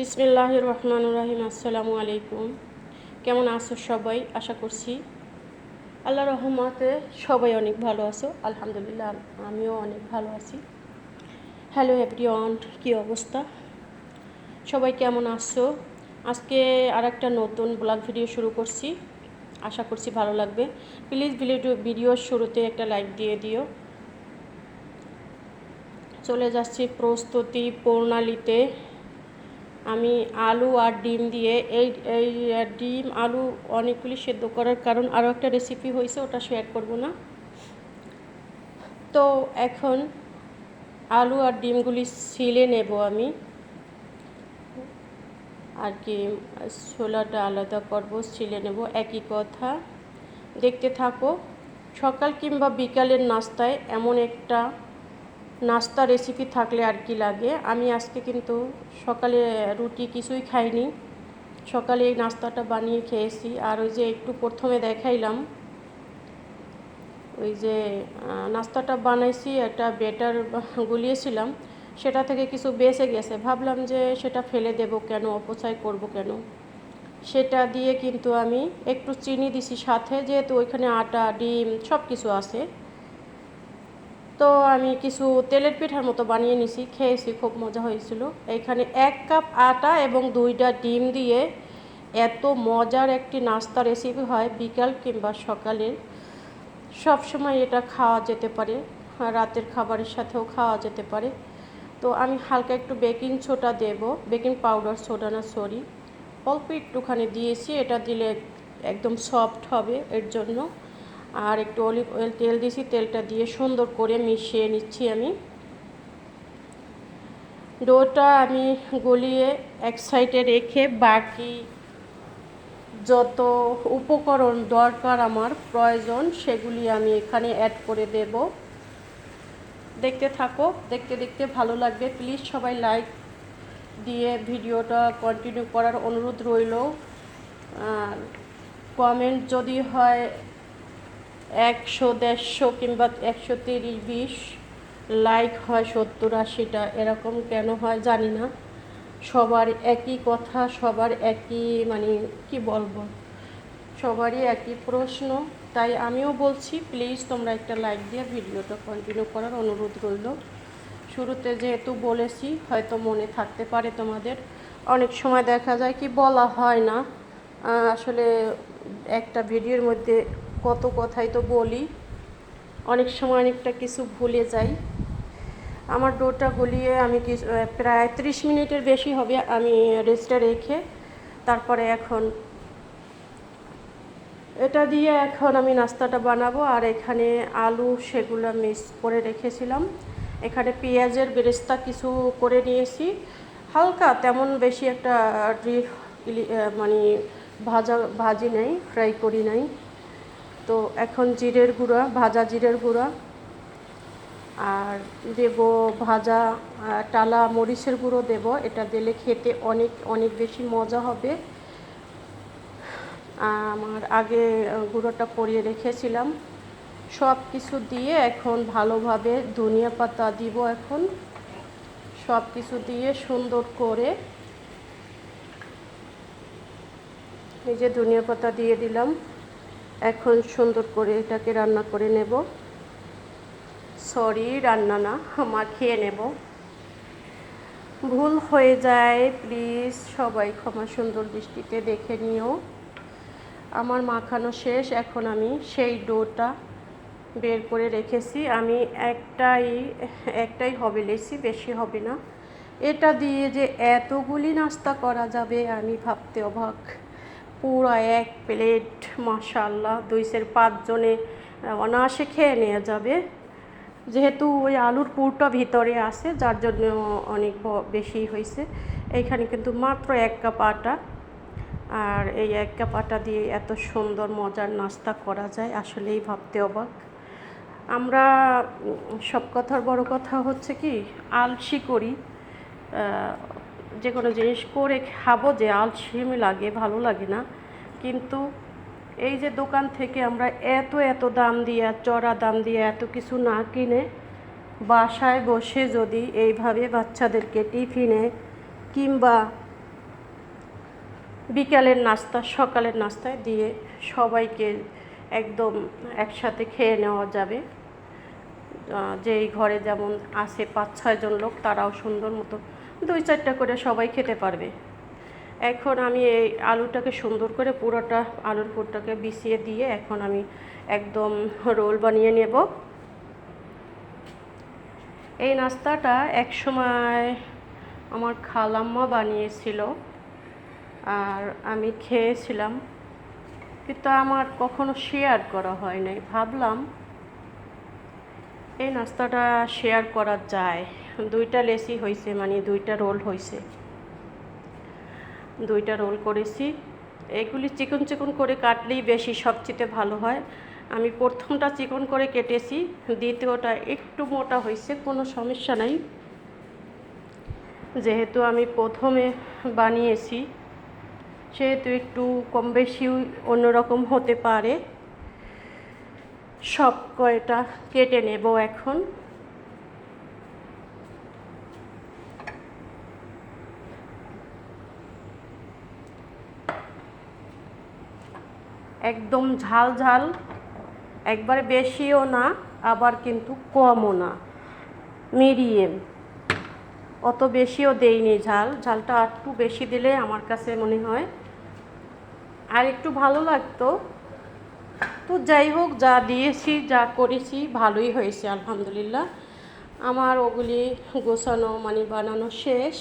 বিসমিল্লাহ রহমান রাহিম আসসালামু আলাইকুম কেমন আছো সবাই? আশা করছি আল্লাহ রহমতে সবাই অনেক ভালো আছো। আলহামদুলিল্লাহ, আমিও অনেক ভালো আছি। হ্যালো এভরিওয়ান কী অবস্থা? সবাই কেমন আছো? আজকে আর একটা নতুন ব্লগ ভিডিও শুরু করছি। আশা করছি ভালো লাগবে। প্লিজ ভিডিও ভিডিওর শুরুতে একটা লাইক দিয়ে দিও। চলে যাচ্ছি প্রস্তুতি প্রণালীতে। আমি আলু আর ডিম দিয়ে এই এই ডিম, আলু অনেকগুলি সেদ্ধ করার কারণ আরও একটা রেসিপি হয়েছে, ওটা শেয়ার করব না। তো এখন আলু আর ডিমগুলি ছিলে নেব আমি। আর কি, ছোলাটা আলাদা করব, ছিলে নেব, একই কথা। দেখতে থাকো, সকাল কিংবা বিকালের নাস্তায় এমন একটা নাস্তা রেসিপি থাকলে আর কি লাগে। আমি আজকে কিন্তু সকালে রুটি কিছুই খাইনি। সকালে এই নাস্তাটা বানিয়ে খেয়েছি। আর ওই যে একটু প্রথমে দেখাইলাম, ওই যে নাস্তাটা বানাইছি, একটা বেটার গুলিয়েছিলাম। সেটা থেকে কিছু বেঁচে গেছে। ভাবলাম যে সেটা ফেলে দেব কেন, অপচয় করব কেন? সেটা দিয়ে কিন্তু আমি একটু চিনি দিছি। সাথে যেহেতু ওইখানে আটা, ডিম সব কিছু আছে। তো আমি কিছু তেলের পিঠার মতো বানিয়ে নিছি, খেয়েছি, খুব মজা হয়েছিল। এখানে এক কাপ আটা এবং দুইটা ডিম দিয়ে এত মজার একটি নাস্তা রেসিপি হয় বিকাল কিংবা সকালের। সব সময় এটা খাওয়া যেতে পারে, রাতের খাবারের সাথেও খাওয়া যেতে পারে। তো আমি হালকা একটু বেকিং ছোটা দেব বেকিং পাউডার সোডা না সরি অল্প একটুখানি দিয়েছি, এটা দিলে একদম সফট হবে এর জন্য। আর একটু অলিভ অয়েল তেল দিয়েছি, তেলটা দিয়ে সুন্দর করে মিশিয়ে নিচ্ছি আমি। ডোটা আমি গলিয়ে এক সাইডে রেখে বাকি যত উপকরণ দরকার আমার প্রয়োজন, সেগুলি আমি এখানে অ্যাড করে দেব। দেখতে থাকো, দেখতে দেখতে ভালো লাগবে। প্লিজ সবাই লাইক দিয়ে ভিডিওটা কন্টিনিউ করার অনুরোধ রইল। কমেন্ট যদি হয় একশো দেড়শো কিংবা একশো তিরিশ, বিশ লাইক হয়, সত্তর, আশিটা, এরকম কেন হয় জানি না। সবার একই কথা, সবার একই মানে কি বলব? সবারই একই প্রশ্ন। তাই আমিও বলছি প্লিজ তোমরা একটা লাইক দিয়ে ভিডিওটা কন্টিনিউ করার অনুরোধ রইল। শুরুতে যেহেতু বলেছি, হয়তো মনে থাকতে পারে তোমাদের। অনেক সময় দেখা যায় কি বলা হয় না। আসলে একটা ভিডিওর মধ্যে কত কথাই তো বলি। অনেক সময় অনেকটা কিছু ভুলে যাই। আমার ডোটা গলিয়ে আমি কিছু প্রায় ত্রিশ মিনিটের বেশি হবে আমি রেস্টে রেখে তারপরে এখন এটা দিয়ে এখন আমি নাস্তাটা বানাবো আর এখানে আলু সেগুলো মিক্স করে রেখেছিলাম। এখানে পেঁয়াজের বেরেস্তা কিছু করে নিয়েছি। হালকা তেমন বেশি একটা মানে ভাজা, ভাজি নেই, ফ্রাই করি নাই। তো এখন জিরের গুঁড়া, ভাজা জিরের গুঁড়া আর দেব ভাজা টালা মরিচের গুঁড়ো দেব। এটা দিলে খেতে অনেক অনেক বেশি মজা হবে। আমার আগে গুঁড়োটা পরিয়ে রেখেছিলাম। সব কিছু দিয়ে এখন ভালোভাবে ধনিয়া পাতা দিব এখন। সব কিছু দিয়ে সুন্দর করে এই যে ধনিয়া পাতা দিয়ে দিলাম। এখন সুন্দর করে এটাকে রান্না করে নেব। সরি রান্না না মাখিয়ে নেব। ভুল হয়ে যায় প্লিজ সবাই ক্ষমা সুন্দর দৃষ্টিতে দেখে নিও। আমার মাখানো শেষ, এখন আমি সেই ডোটা বের করে রেখেছি। আমি একটাই একটাই হবে লেছি বেশি হবে না। এটা দিয়ে যে এতগুলি নাস্তা করা যাবে, আমি ভাবতে অবাক। পুরো এক প্লেট। মাশাল্লাহ দুই সের পাঁচজনে অনায়াসে খেয়ে নেওয়া যাবে। যেহেতু ওই আলুর পুরটা ভিতরে আছে, যার জন্য অনেক বেশি হয়েছে। এইখানে কিন্তু মাত্র এক কাপ আটা। আর এই এক কাপ আটা দিয়ে এত সুন্দর মজার নাস্তা করা যায়, আসলেই ভাবতে অবাক। আমরা সব কথার বড় কথা হচ্ছে কি, আলসি করি। যে কোনো জিনিস করে খাব, যে আলসেমি লাগে, ভালো লাগে না। কিন্তু এই যে দোকান থেকে আমরা এত এত দাম দিয়ে, চড়া দাম দিয়ে এত কিছু না কিনে বাসায় বসে যদি এইভাবে বাচ্চাদেরকে টিফিনে কিংবা বিকালের নাস্তা, সকালের নাস্তায় দিয়ে সবাইকে একদম একসাথে খেয়ে নেওয়া যাবে। যেই ঘরে যেমন আছে পাঁচ ছয়জন লোক, তারাও সুন্দর মতো দুই চারটা করে সবাই খেতে পারবে। এখন আমি এই আলুটাকে সুন্দর করে পুরোটা আলুর পুরটাকে বিছিয়ে দিয়ে এখন আমি একদম রোল বানিয়ে নেব। এই নাস্তাটা এক সময় আমার খালাম্মা বানিয়েছিল আর আমি খেয়েছিলাম। কিন্তু আমার কখনো শেয়ার করা হয় নাই। ভাবলাম এই নাস্তাটা শেয়ার করা যায়। দুইটা লেসি হয়েছে মানে দুইটা রোল হয়েছে দুইটা রোল করেছি। এগুলি চিকন চিকন করে কাটলেই বেশি সবচেয়ে ভালো হয়। আমি প্রথমটা চিকন করে কেটেছি, দ্বিতীয়টা একটু মোটা হয়েছে, কোনো সমস্যা নাই। যেহেতু আমি প্রথমে বানিয়েছি, সেহেতু একটু কম বেশি অন্যরকম হতে পারে। সব কয়টা কেটে নেব এখন। একদম ঝাল ঝাল, একবারে বেশিও না, আবার কিন্তু কমও না, মিডিয়াম। অত বেশিও দেইনি ঝাল, ঝালটা একটু বেশি দিলে আমার কাছে মনে হয় আর একটু ভালো লাগতো। তো যাই হোক, যা দিয়েছি, যা করেছি, ভালোই হয়েছে, আলহামদুলিল্লাহ। আমার ওগুলি গোছানো মানে বানানো শেষ।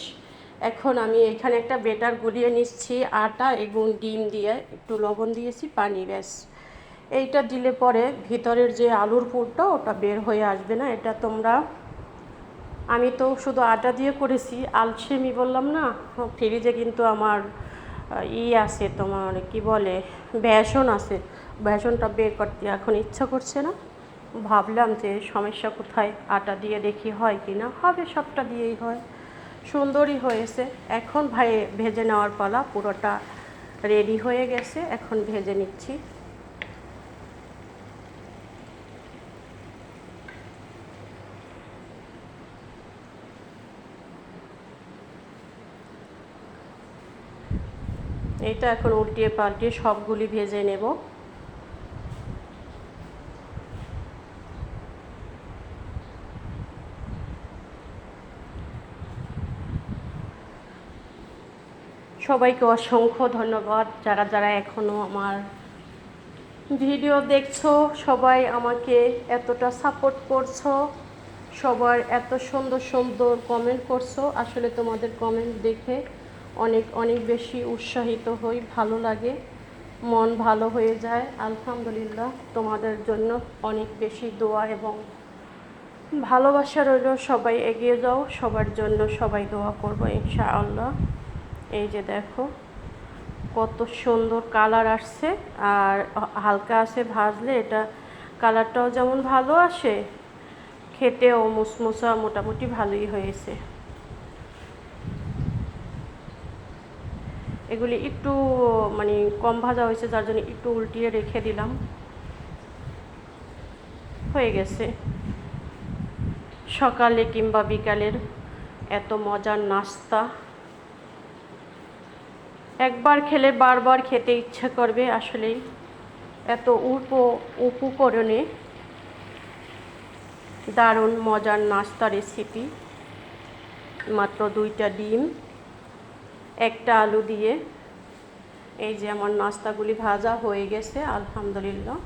এখন আমি এখানে একটা বেটার গুলিয়ে নিচ্ছি, আটা এবং ডিম দিয়ে, একটু লবণ দিয়েছি, পানি, ব্যাস। এইটা দিলে পরে ভিতরের যে আলুর পুরটা, ওটা বের হয়ে আসবে না। এটা তোমরা, আমি তো শুধু আটা দিয়ে করেছি, আলসেমি বললাম না, ফ্রিজে কিন্তু আমার ই আছে তোমার, কি বলে, বেসন আছে। বেসনটা বের করতে এখন ইচ্ছা করছে না। ভাবলাম যে সমস্যা কোথায়, আটা দিয়ে দেখি হয় কি না হবে সবটা দিয়েই হয়। সুন্দরই হয়েছে। এখন ভাই ভেজে নেওয়ার পালা, পুরোটা রেডি হয়ে গেছে। এখন ভেজে নিচ্ছি। এটা এখন উল্টিয়ে পাল্টিয়ে সবগুলি ভেজে নেব। সবাইকে অসংখ্য ধন্যবাদ। যারা যারা এখনও আমার ভিডিও দেখছ, সবাই আমাকে এতটা সাপোর্ট করছ, সবার এত সুন্দর সুন্দর কমেন্ট করছ। আসলে তোমাদের কমেন্ট দেখে অনেক অনেক বেশি উৎসাহিত হই, ভালো লাগে, মন ভালো হয়ে যায়। আলহামদুলিল্লাহ, তোমাদের জন্য অনেক বেশি দোয়া এবং ভালোবাসা রইল। সবাই এগিয়ে যাও, সবার জন্য সবাই দোয়া করব, ইনশাআল্লাহ। এই যে দেখো, কত সুন্দর কালার আসছে, আর হালকা আছে ভাজলে এটা কালারটাও যেমন ভালো আসে, খেতেও মুসমুসা মোটামুটি ভালোই হয়েছে। এগুলি একটু মানে কম ভাজা হয়েছে, যার জন্য একটু উল্টিয়ে রেখে দিলাম। হয়ে গেছে। সকালে কিংবা বিকালের এত মজার নাস্তা। একবার খেলে বারবার খেতে ইচ্ছে করবে আসলেই এত উপ উপকরণে। দারুণ মজার নাস্তা রেসিপি মাত্র দুইটা ডিম, একটা আলু দিয়ে। এই যে আমার নাস্তাগুলি ভাজা হয়ে গেছে, আলহামদুলিল্লাহ।